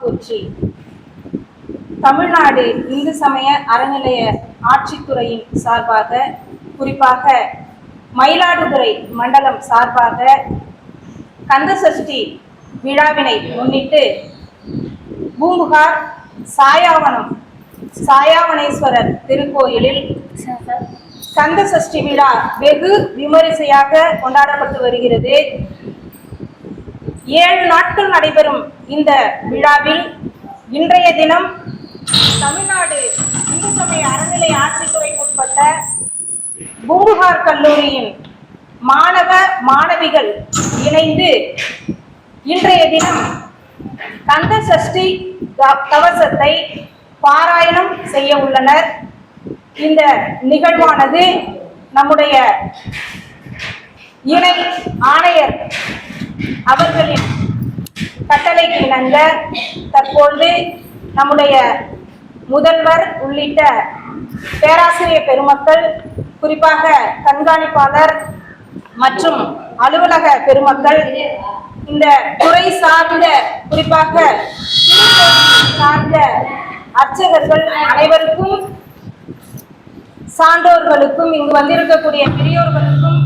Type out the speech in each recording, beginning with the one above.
போற்றி. தமிழ்நாடு இந்து சமய அறநிலைய ஆட்சித்துறையின் சார்பாக குறிப்பாக மயிலாடுதுறை மண்டலம் சார்பாக கந்தசஷ்டி விழாவினை முன்னிட்டு பூம்புகார் சாயாவனம் சாயாவனேஸ்வரர் திருக்கோயிலில் கந்த சஷ்டி விழா வெகு விமரிசையாக கொண்டாடப்பட்டு வருகிறது. ஏழு நாட்கள் நடைபெறும் இந்த விழாவில் இன்றைய தினம் தமிழ்நாடு இந்து சமய அறநிலை ஆட்சித்துறைக்குட்பட்ட பூம்புகார் கல்லூரியின் மாணவ மாணவிகள் இணைந்து இன்றைய தினம் கந்த சஷ்டி க- கவசத்தை பாராயணம் செய்ய உள்ளனர். இந்த நிகழ்வானது நம்முடைய இணை ஆணையர் அவர்களின் கட்டளைக்கு இணங்க தற்போது நம்முடைய முதல்வர் உள்ளிட்ட பேராசிரியர் பெருமக்கள் குறிப்பாக கண்காணிப்பாளர் மற்றும் அலுவலக பெருமக்கள் இந்த துறை சார்ந்த குறிப்பாக சார்ந்த அர்ச்சகர்கள் அனைவருக்கும் சான்றோர்களுக்கும் இங்கு வந்திருக்கக்கூடிய பெரியோர்களுக்கும்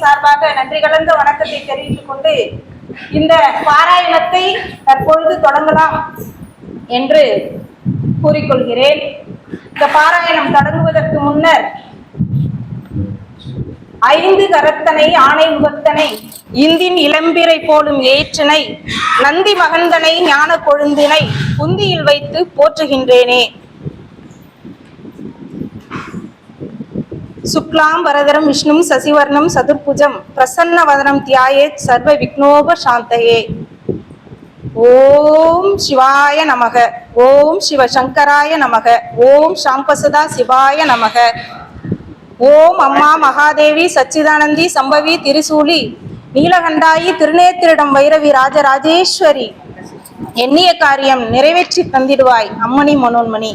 கல்லூரியின் சார்பாக நன்றி கலந்த வணக்கத்தை தெரிவித்துக் கொண்டு இந்த பாராயணத்தை தற்பொழுது தொடங்கலாம் என்று கூறிக்கொள்கிறேன். இந்த பாராயணம் தொடங்குவதற்கு முன்னர் ஐந்து கரத்தனை ஆணை முகத்தனை இந்தின் இளம்பிரை போலும் ஏற்றினை நந்தி மகந்தனை ஞான கொழுந்தினை குந்தியில் வைத்து போற்றுகின்றேனே. சுக்லாம் வரதரம் விஷ்ணும் சசிவர்ணம் சதுர்புஜம் பிரசன்ன வதனம் சர்வ விக்னோப சாந்தயே. ஓம் சிவாய நமக. ஓம் சிவ சங்கராய நமக. ஓம் சாம்பசதா சிவாய நமக. ஓம் அம்மா மகாதேவி சச்சிதானந்தி சம்பவி திரிசூலி நீலகண்டாயி திருநேத்திரிடம் வைரவி ராஜராஜேஸ்வரி எண்ணிய காரியம் நிறைவேற்றி தந்திடுவாய் அம்மணி மனோன்மணி.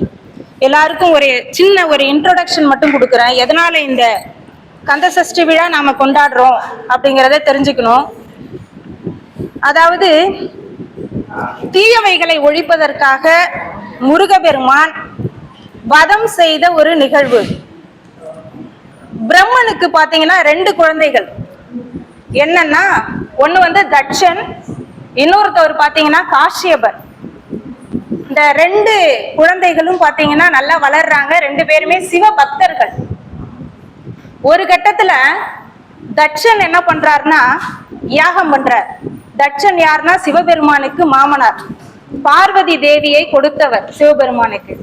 எல்லாருக்கும் ஒரு சின்ன ஒரு இன்ட்ரோடக்ஷன் மட்டும் கொடுக்குறேன். எதனால இந்த கந்த சஷ்டி விழா நாம கொண்டாடுறோம் அப்படிங்கிறத தெரிஞ்சுக்கணும். அதாவது தீயவைகளை ஒழிப்பதற்காக முருகபெருமான் வதம் செய்த ஒரு நிகழ்வு. பிரம்மனுக்கு பாத்தீங்கன்னா ரெண்டு குழந்தைகள். என்னன்னா ஒன்று வந்து தட்சன் இன்னொருத்தவர் பாத்தீங்கன்னா காஷ்யபர் இந்த ரெண்டு குழந்தைகளும் பாத்தீங்கன்னா நல்லா வளர்றாங்க. ரெண்டு பேருமே சிவ பக்தர்கள் ஒரு கட்டத்துல தட்சன் என்ன பண்றாருன்னா யாகம் பண்றார். தட்சன் யாருன்னா சிவபெருமானுக்கு மாமனார். பார்வதி தேவியை கொடுத்தவர் சிவபெருமானுக்கு.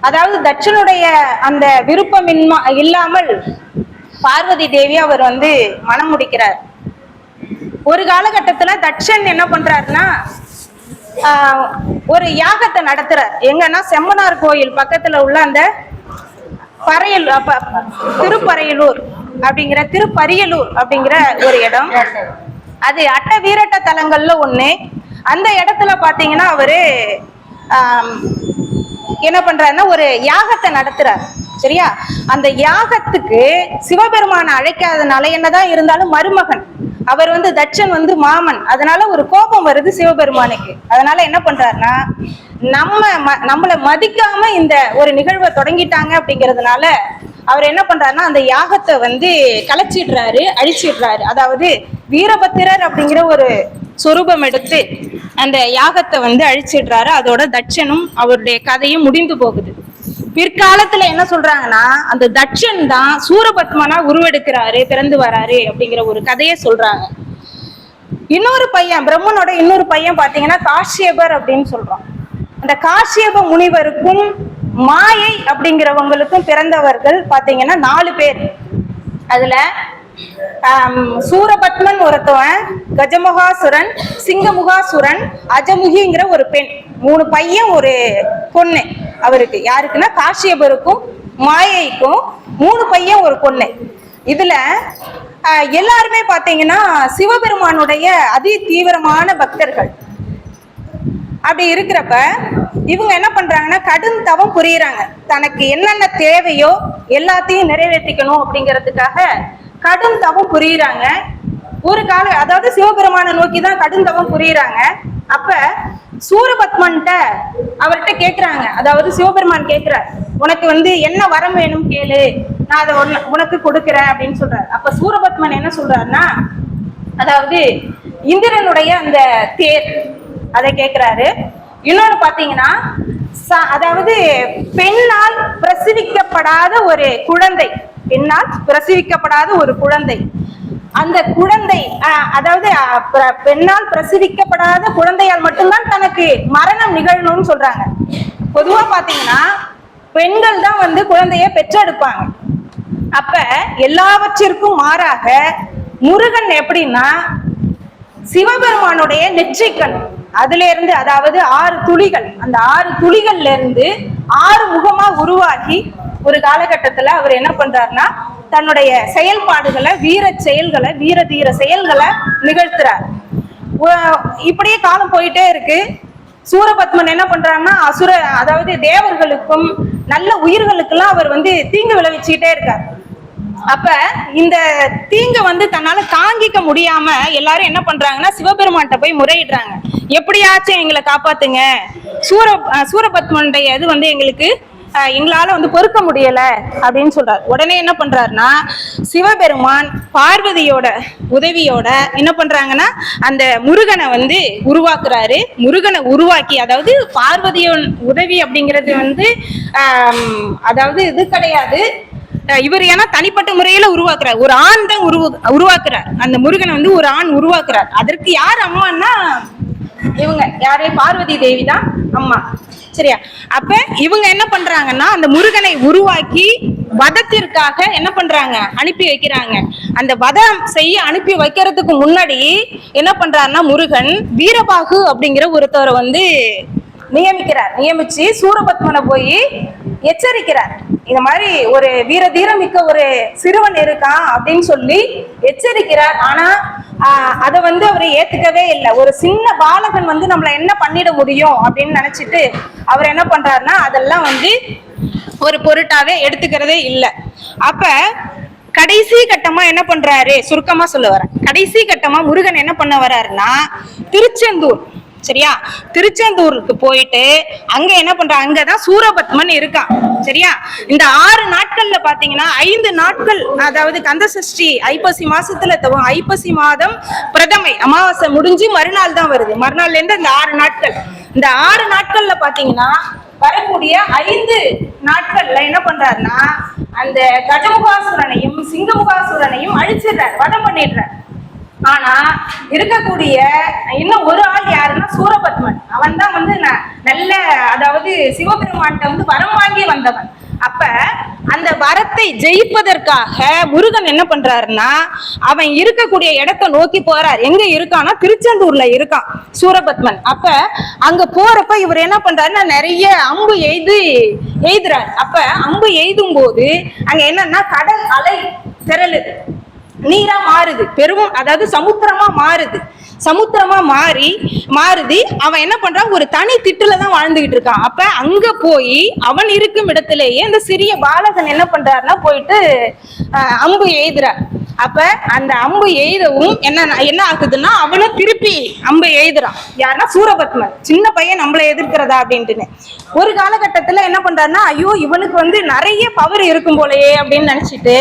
அதாவது தட்சனுடைய அந்த விருப்பம் இன்மா- இல்லாமல் பார்வதி தேவி அவர் வந்து மனம் முடிக்கிறார். ஒரு காலகட்டத்துல தட்சன் என்ன பண்றாருன்னா ஒரு யாகத்தை நடத்துற எங்கன்னா செம்மனார் கோயில் பக்கத்துல உள்ள அந்த பறையல் அப்ப திருப்பறையலூர் அப்படிங்கிற திருப்பரியலூர் அப்படிங்கிற ஒரு இடம். அது அட்ட வீரட்ட தலங்கள்ல ஒண்ணு. அந்த இடத்துல பாத்தீங்கன்னா அவரு என்ன பண்றாருன்னா ஒரு யாகத்தை நடத்துறார். சரியா? அந்த யாகத்துக்கு சிவபெருமான அழைக்காதனால என்னதான் இருந்தாலும் மருமகன். அவர் வந்து தட்சன் வந்து மாமன். அதனால ஒரு கோபம் வருது சிவபெருமானுக்கு. அதனால என்ன பண்றாருன்னா நம்ம ம- மதிக்காம இந்த ஒரு நிகழ்வை தொடங்கிட்டாங்க அப்படிங்கிறதுனால அவர் என்ன பண்றாருன்னா அந்த யாகத்தை வந்து கலைச்சிடுறாரு அழிச்சிடுறாரு. அதாவது வீரபத்திரர் அப்படிங்கிற ஒரு சொரூபம் எடுத்து அந்த யாகத்தை வந்து அழிச்சிடுறாரு. அதோட தட்சனும் அவருடைய கதையும் முடிந்து போகுது. பிற்காலத்துல என்ன சொல்றாங்கன்னா அந்த தட்சன் தான் சூரபத்மனா உருவெடுக்கிறாரு பிறந்து வராரு அப்படிங்கிற ஒரு கதையை சொல்றாங்க. இன்னொரு பையன் பிரம்மனோட இன்னொரு பையன் பாத்தீங்கன்னா காஷ்யபர் அப்படின்னு சொல்றோம் அந்த காஷ்யப முனிவருக்கும் மாயை அப்படிங்கிறவங்களுக்கும் பிறந்தவர்கள் பாத்தீங்கன்னா நாலு பேர். அதுல சூரபத்மன் ஒருத்தவன் கஜமுகாசுரன் சிங்கமுகாசுரன் அஜமுகிங்கிற ஒரு பெண். மூணு பையன் ஒரு பொண்ணு. அவருக்கு யாருக்குன்னா காஷ்யபருக்கும் மாயைக்கும் மூணு பையன் ஒரு பொண்ணு. இதுல ஆஹ், எல்லாருமே பாத்தீங்கன்னா சிவபெருமானுடைய அதி தீவிரமான பக்தர்கள். அப்படி இருக்கிறப்ப இவங்க என்ன பண்றாங்கன்னா கடும் தவம் புரியுறாங்க. தனக்கு என்னென்ன தேவையோ எல்லாத்தையும் நிறைவேற்றிக்கணும் அப்படிங்கிறதுக்காக கடும் தவம் புரியுறாங்க. ஒரு கால அதாவது சிவபெருமானை நோக்கி தான் கடும் தவம் புரியுறாங்க. அப்ப சூரபத்மன்ட்ட அவர்கிட்ட கேக்குறாங்க. அதாவது சிவபெருமான் கேக்குறார் உனக்கு வந்து என்ன வரம் வேணும் கேளு. நான் அதை உனக்கு கொடுக்குறேன் அப்படின்னு சொல்றாரு. அப்ப சூரபத்மன் என்ன சொல்றாருன்னா அதாவது இந்திரனுடைய அந்த தேர் அதை கேக்குறாரு. இன்னொன்னு பாத்தீங்கன்னா ச- அதாவது பெண்ணால் பிரசவிக்கப்படாத ஒரு குழந்தை. பெண்ணால் பிரசவிக்கப்படாத ஒரு குழந்தை. அந்த குழந்தை அஹ், அதாவது பெண்ணால் பிரசவிக்கப்படாத குழந்தையால் மட்டும்தான் தனக்கு மரணம் நிகழணும்னு சொல்றாங்க. பொதுவா பாத்தீங்கன்னா பெண்கள் தான் வந்து குழந்தைய பெற்றெடுப்பாங்க. அப்ப எல்லாவற்றிற்கும் மாறாக முருகன் எப்படின்னா சிவபெருமானுடைய நெற்றிக்கண் அதுல இருந்து அதாவது ஆறு துளிகள் அந்த ஆறு துளிகள்ல இருந்து ஆறு முகமா உருவாகி ஒரு காலகட்டத்துல அவர் என்ன பண்றாருன்னா தன்னுடைய செயல்பாடுகளை வீர செயல்களை வீர தீர செயல்களை நிகழ்த்துறார். இப்படியே காலம் போயிட்டே இருக்கு. சூரபத்மன் என்ன பண்றாருன்னா அசுர அதாவது தேவர்களுக்கும் நல்ல உயிர்களுக்கெல்லாம் அவர் வந்து தீங்கு விளைவிச்சுக்கிட்டே இருக்கார். அப்ப இந்த தீங்க வந்து தன்னால தாங்கிக்க முடியாம எல்லாரும் என்ன பண்றாங்கன்னா சிவபெருமான்கிட்ட போய் முறையிடுறாங்க. எப்படியாச்சும் எங்களை காப்பாத்துங்க. சூர சூரபத்மனுடைய இது வந்து எங்களுக்கு எங்களால வந்து பொறுக்க முடியல அப்படின்னு சொல்றாரு. உடனே என்ன பண்றாருன்னா சிவபெருமான் பார்வதியோட உதவியோட என்ன பண்றாங்கன்னா அந்த முருகனை வந்து உருவாக்குறாரு. முருகனை உருவாக்கி அதாவது பார்வதியோட உதவி அப்படிங்கிறது வந்து அதாவது இது கிடையாது. இவர் ஏன்னா தனிப்பட்ட முறையில உருவாக்குறார். ஒரு ஆண் தான் உருவ உருவாக்குறார். அந்த முருகனை வந்து ஒரு ஆண் உருவாக்குறார். அதற்கு யார் அம்மான்னா இவங்க யாரே? பார்வதி தேவி தான் அம்மா. சரியா? அப்ப இவங்க என்ன பண்றாங்கன்னா அந்த முருகனை உருவாக்கி வதத்திற்காக என்ன பண்றாங்க? அனுப்பி வைக்கிறாங்க. அந்த வதம் செய்ய அனுப்பி வைக்கிறதுக்கு முன்னாடி என்ன பண்றாருன்னா முருகன் வீரபாகு அப்படிங்கிற ஒருத்தவரை வந்து நியமிக்கிறார். நியமிச்சு சூரபத்மனை போய் எச்சரிக்கிறார். இந்த மாதிரி ஒரு வீர தீரமிக்க ஒரு சிறுவன் இருக்கான் அப்படின்னு சொல்லி எச்சரிக்கிறார். ஆனா ஆஹ், அதை வந்து அவர் ஏத்துக்கவே இல்லை. ஒரு சின்ன பாலகன் வந்து நம்மள என்ன பண்ணிட முடியும் அப்படின்னு நினைச்சிட்டு அவர் என்ன பண்றாருன்னா அதெல்லாம் வந்து ஒரு பொருட்டாவே எடுத்துக்கிறதே இல்லை. அப்ப கடைசி கட்டமா என்ன பண்றாரு? சுருக்கமா சொல்ல வர கடைசி கட்டமா முருகன் என்ன பண்ண வர்றாருன்னா திருச்செந்தூர் சரியா? திருச்செந்தூருக்கு போயிட்டு அங்க என்ன பண்றான் அங்கதான் சூரபத்மன் இருக்கான் சரியா? இந்த ஆறு நாட்கள்ல பாத்தீங்கன்னா ஐந்து நாட்கள் அதாவது கந்த சஷ்டி ஐப்பசி மாசத்துல தவம் ஐப்பசி மாதம் பிரதமை அமாவாசை முடிஞ்சு மறுநாள் தான் வருது. மறுநாள்ல இருந்து இந்த ஆறு நாட்கள். இந்த ஆறு நாட்கள்ல பாத்தீங்கன்னா வரக்கூடிய ஐந்து நாட்கள்ல என்ன பண்றாருன்னா அந்த கஜமுகாசுரனையும் சிங்கமுகாசுரனையும் அழிச்சிடுறார் வதம் பண்ணிடுறார். ஆனா இருக்கக்கூடிய இன்னும் ஒரு ஆள் யாருன்னா சூரபத்மன். அவன் தான் வந்து ந- நல்ல அதாவது சிவபெருமான்கிட்ட வந்து வரம் வாங்கி வந்தவன். அப்ப அந்த வரத்தை ஜெயிப்பதற்காக முருகன் என்ன பண்றாருன்னா அவன் இருக்கக்கூடிய இடத்தை நோக்கி போறார். எங்க இருக்கான்னா திருச்செந்தூர்ல இருக்கான் சூரபத்மன். அப்ப அங்க போறப்ப இவர் என்ன பண்றாருன்னா நிறைய அம்பு எய்து எய்துறார். அப்ப அம்பு எய்தும் போது அங்க என்னன்னா கடல் அலை திரளுது நீரா மாறுது. பெரும் அதாவது சமுத்திரமா மாறுது. சமுத்திரமா மாறி மாறுதி. அவன் என்ன பண்றான் ஒரு தனி திட்டுல தான் வாழ்ந்துகிட்டு இருக்கான். அப்ப அங்க போய் அவன் இருக்கும் இடத்திலேயே அந்த சிறிய பாலகன் என்ன பண்றாருன்னா போயிட்டு அம்பு எய்துறார். அப்ப அந்த அம்பு எய்தவும் என்ன என்ன ஆகுதுன்னா அவனும் திருப்பி அம்பு எய்துறான். யாருன்னா சூரபத்மன். சின்ன பையன் நம்மளை எதிர்க்கிறதா அப்படின்ட்டுன்னு. ஒரு காலகட்டத்துல என்ன பண்றாருன்னா ஐயோ இவனுக்கு வந்து நிறைய பவர் இருக்கும் போலயே அப்படின்னு நினைச்சிட்டு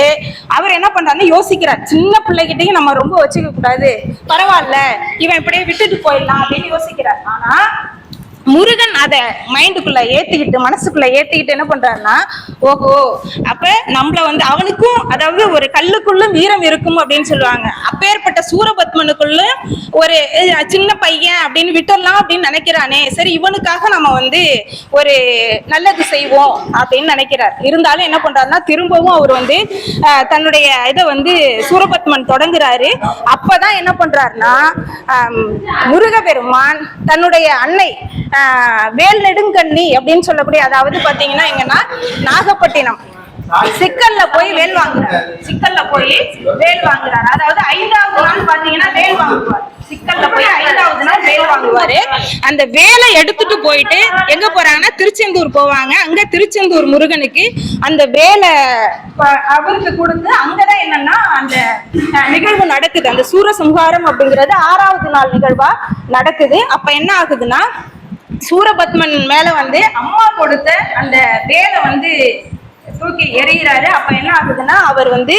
அவர் என்ன பண்றாருன்னு யோசிக்கிறார். சின்ன பிள்ளைகிட்டையும் நம்ம ரொம்ப வச்சுக்க கூடாது பரவாயில்ல. இவன் இப்படியே விட்டுட்டு போயிடலாம் அப்படின்னு யோசிக்கிறார். ஆனா முருகன் அதை மைண்டுக்குள்ள ஏத்திக்கிட்டு மனசுக்குள்ள ஏத்திக்கிட்டு என்ன பண்றாருன்னா ஓஹோ அப்ப நம்மள வந்து அவனுக்கும் அதாவது ஒரு கல்லுக்குள்ளும் வீரம் இருக்கும் அப்படின்னு சொல்லுவாங்க. அப்பேற்பட்ட சூரபத்மனுக்குள்ள ஒரு சின்ன பையன் அப்படின்னு விட்டுடலாம் அப்படின்னு நினைக்கிறானே. சரி இவனுக்காக நம்ம வந்து ஒரு நல்லது செய்வோம் அப்படின்னு நினைக்கிறார். இருந்தாலும் என்ன பண்றாருன்னா திரும்பவும் அவர் வந்து தன்னுடைய இதை வந்து சூரபத்மன் தொடங்குறாரு. அப்பதான் என்ன பண்றாருன்னா முருகபெருமான் தன்னுடைய அன்னை வேல் நெடுங்கண்ணி அப்படின்னு சொல்லக்கூடிய அதாவது பாத்தீங்கன்னா எங்கன்னா நாகப்பட்டினம். சிக்கல்ல போய் வேல் வாங்குறாரு. சிக்கல்ல போய் வேல் வாங்குறாரு. அதாவது ஐந்தாவது நாள் பாத்தீங்கன்னா வேல் வாங்குவார். சிக்கல்ல போய் ஐந்தாவது நாள் வேல் வாங்குவாரு. அந்த வேலை எடுத்துட்டு போயிட்டு எங்க போறாங்கன்னா திருச்செந்தூர் போவாங்க. அங்க திருச்செந்தூர் முருகனுக்கு அந்த வேலை அவருக்கு கொடுத்து அங்கதான் என்னன்னா அந்த நிகழ்வு நடக்குது. அந்த சூரசம்ஹாரம் அப்படிங்கிறது ஆறாவது நாள் நிகழ்வா நடக்குது. அப்ப என்ன ஆகுதுன்னா சூரபத்மன் மேல வந்து அம்மா கொடுத்த அந்த வேலை வந்து தூக்கி எறிகிறாரு. அப்ப என்ன ஆகுதுன்னா அவர் வந்து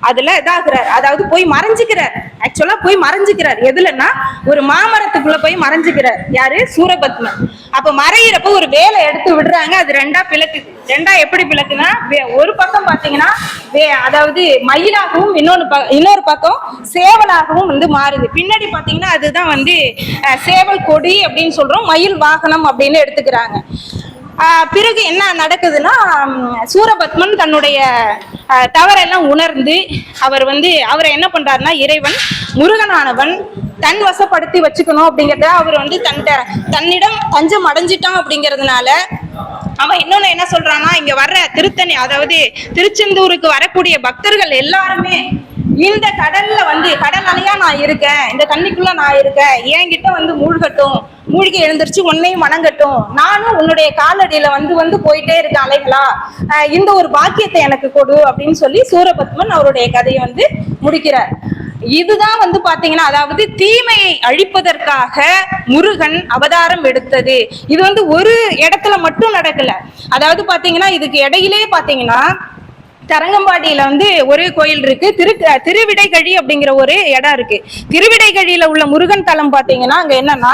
அதுல இதாகிறார். அதாவது போய் மறைஞ்சுக்கிறார். ஆக்சுவலா போய் மறைஞ்சுக்கிறார். எதுலன்னா ஒரு மாமரத்துக்குள்ள போய் மறைஞ்சுக்கிறார். யாரு? சூரபத்மன். அப்ப மறையிறப்ப ஒரு வேலை எடுத்து விடுறாங்க. அது ரெண்டா பிளக்குது ரெண்டா எப்படி பிளக்குன்னா வே- ஒரு பக்கம் பாத்தீங்கன்னா வே- அதாவது மயிலாகவும் இன்னொன்னு இன்னொரு பக்கம் சேவலாகவும் வந்து மாறுது. பின்னாடி பாத்தீங்கன்னா அதுதான் வந்து சேவல் கொடி அப்படின்னு சொல்றோம். மயில் வாகனம் அப்படின்னு எடுத்துக்கிறாங்க. பிறகு என்ன நடக்குதுன்னா சூரபத்மன் தன்னுடைய தவறெல்லாம் உணர்ந்து அவர் வந்து அவரை என்ன பண்றாருன்னா இறைவன் முருகனானவன் தன் வசப்படுத்தி வச்சுக்கணும் அப்படிங்கறத அவர் வந்து தன்ட தன்னிடம் தஞ்சம் அடைஞ்சிட்டான் அப்படிங்கிறதுனால அவன் இன்னொன்னு என்ன சொல்றான்னா இங்க வர்ற திருத்தணி அதாவது திருச்செந்தூருக்கு வரக்கூடிய பக்தர்கள் எல்லாருமே இந்த கடல்ல வந்து கடல் அலையா நான் இருக்கேன் இந்த தண்ணிக்குள்ள நான் இருக்கேன் என்கிட்ட வந்து மூழ்கட்டும் மூழ்கி எழுந்திருச்சு உன்னையும் வணங்கட்டும். நானும் உன்னுடைய காலடியில வந்து வந்து போயிட்டே இருக்கேன் அலைகளா? இந்த ஒரு பாக்கியத்தை எனக்கு கொடு அப்படின்னு சொல்லி சூரபத்மன் அவருடைய கதையை வந்து முடிக்கிறார். இதுதான் வந்து பாத்தீங்கன்னா அதாவது தீமையை அழிப்பதற்காக முருகன் அவதாரம் எடுத்தது. இது வந்து ஒரு இடத்துல மட்டும் நடக்கல. அதாவது பாத்தீங்கன்னா இதுக்கு இடையிலே பாத்தீங்கன்னா தரங்கம்பாடியில வந்து ஒரு கோயில் இருக்கு. திரு திருவிடைகழி அப்படிங்கிற ஒரு இடம் இருக்கு. திருவிடைகழியில உள்ள முருகன் தலம் பாத்தீங்கன்னா அங்க என்னன்னா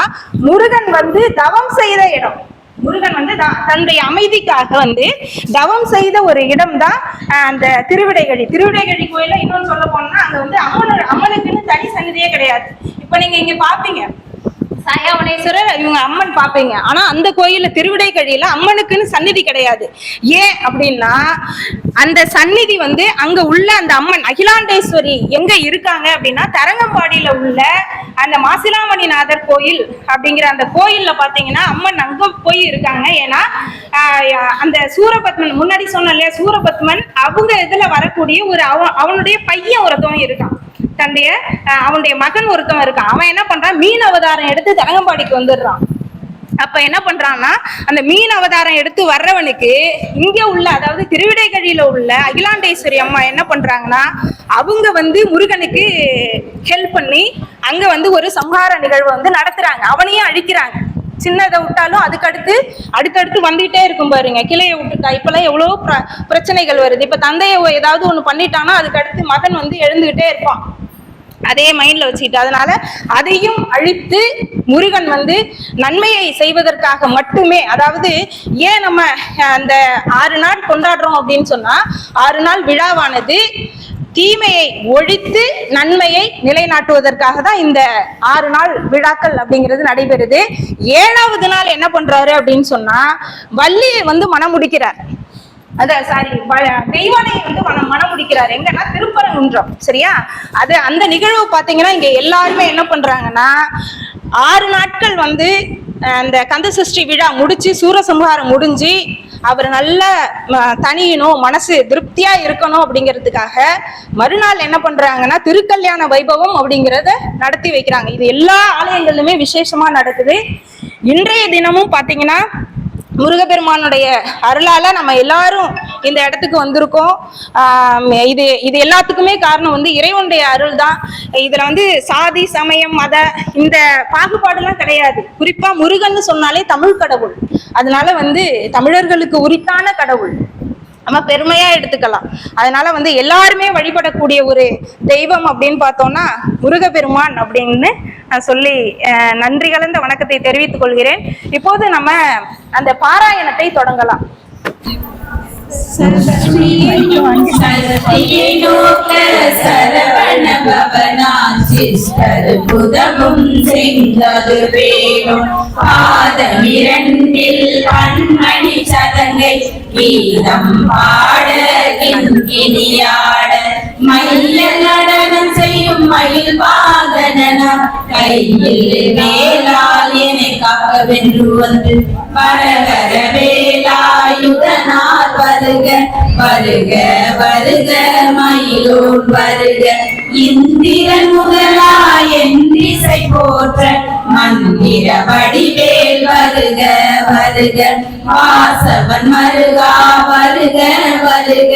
முருகன் வந்து தவம் செய்த இடம். முருகன் வந்து தன்னுடைய அமைதிக்காக வந்து தவம் செய்த ஒரு இடம் தான் அந்த திருவிடைகழி. திருவிடைகழி கோயில இன்னொன்னு சொல்ல போனோம்னா அங்க வந்து அம்மனோட அம்மனுக்குன்னு தனி சன்னதியே கிடையாது. இப்ப நீங்க இங்க பாப்பீங்க. சயாவனேஸ்வரர் இவங்க அம்மன் பாப்பீங்க. ஆனா அந்த கோயில்ல திருவிடைக்கழியில அம்மனுக்குன்னு சந்நிதி கிடையாது. ஏன் அப்படின்னா அந்த சந்நிதி வந்து அங்க உள்ள அந்த அம்மன் அகிலாண்டேஸ்வரி எங்க இருக்காங்க அப்படின்னா தரங்கம்பாடியில உள்ள அந்த மாசிலாமணிநாதர் கோயில் அப்படிங்கிற அந்த கோயில்ல பாத்தீங்கன்னா அம்மன் அங்க போய் இருக்காங்க. ஏன்னா அந்த சூரபத்மன் முன்னாடி சொன்ன இல்லையா சூரபத்மன் அவங்க இதுல வரக்கூடிய ஒரு அவனுடைய பையன் ஒருத்தவன் இருக்கான். தந்தைய அவனுடைய மகன் ஒருத்தன் இருக்கான். அவன் என்ன பண்றான்? மீன் அவதாரம் எடுத்து தரங்கம்பாடிக்கு வந்துடுறான். அப்ப என்ன பண்றான்னா அந்த மீன் அவதாரம் எடுத்து வர்றவனுக்கு இங்க உள்ள அதாவது திருவிடைகழியில உள்ள அகிலாண்டேஸ்வரி அம்மா என்ன பண்றாங்கன்னா அவங்க வந்து முருகனுக்கு ஹெல்ப் பண்ணி அங்க வந்து ஒரு சம்ஹார நிகழ்வு வந்து நடத்துறாங்க. அவனையும் அழிக்கிறாங்க. சின்னதை விட்டாலும் அதுக்கடுத்து அடுத்தடுத்து வந்துகிட்டே இருக்கும் பாருங்க. கிளையை விட்டுட்டா. இப்பெல்லாம் எவ்வளவு பிரச்சனைகள் வருது. இப்ப தந்தையை ஏதாவது ஒண்ணு பண்ணிட்டானா அதுக்கடுத்து மகன் வந்து எழுந்துகிட்டே இருப்பான். அதே மைண்ட்ல வச்சுக்கிட்டு அதனால அதையும் அழித்து முருகன் வந்து நன்மையை செய்வதற்காக மட்டுமே அதாவது ஏன் நம்ம அந்த ஆறு நாள் கொண்டாடுறோம் அப்படின்னு சொன்னா ஆறு நாள் விழாவானது தீமையை ஒழித்து நன்மையை நிலைநாட்டுவதற்காக தான் இந்த ஆறு நாள் விழாக்கள் அப்படிங்கிறது நடைபெறுது. ஏழாவது நாள் என்ன பண்றாரு அப்படின்னு சொன்னா வள்ளியை வந்து மனம் முடிக்கிறார். அந்த சாரி தெய்வானையை வந்து மனம் மனம் முடிக்கிறார் எங்கன்னா திருப்பரங்குன்றம் சரியா? அது அந்த நிகழ்வு பாத்தீங்கன்னா இங்க எல்லாருமே என்ன பண்றாங்கன்னா ஆறு நாட்கள் வந்து அந்த கந்த சஷ்டி விழா முடிச்சு சூரசம்ஹாரம் முடிஞ்சு அவர் நல்ல தனியணும் மனசு திருப்தியா இருக்கணும் அப்படிங்கிறதுக்காக மறுநாள் என்ன பண்றாங்கன்னா திருக்கல்யாண வைபவம் அப்படிங்கிறத நடத்தி வைக்கிறாங்க. இது எல்லா ஆலயங்களிலுமே விசேஷமா நடக்குது. இன்றைய தினமும் பாத்தீங்கன்னா முருகப்பெருமானுடைய அருளால நம்ம எல்லாரும் இந்த இடத்துக்கு வந்திருக்கோம். இது இது எல்லாத்துக்குமே காரணம் வந்து இறைவனுடைய அருள் தான் இதுல வந்து சாதி சமயம் மத இந்த பாகுபாடுலாம் கிடையாது. குறிப்பா முருகன்னு சொன்னாலே தமிழ் கடவுள். அதனால வந்து தமிழர்களுக்கு உரித்தான கடவுள். நம்ம பெருமையா எடுத்துக்கலாம். அதனால வந்து எல்லாருமே வழிபடக்கூடிய ஒரு தெய்வம் அப்படின்னு பார்த்தோம்னா முருகப்பெருமான் அப்படின்னு நான் சொல்லி அஹ், நன்றி கலந்த வணக்கத்தை தெரிவித்துக் கொள்கிறேன். இப்போது நம்ம அந்த பாராயணத்தை தொடங்கலாம். சரவண புதமும் செங்கது வேணும் பாதமிரண்டில் கண்மணி சதங்கை கீதம் பாட கிணியாட மயில் நடனம் செய்யும் மயில் வாகனம் கையில் வேலால் என்னை காக்க வென்று வந்து வரவர வேலாயுதனார் வருக வருக வருக மயிலோன் வருக இந்திரன் முதலா போற்ற மந்திர வடிவேல் வருக வருக வாசவன் மருகா வருக வருக.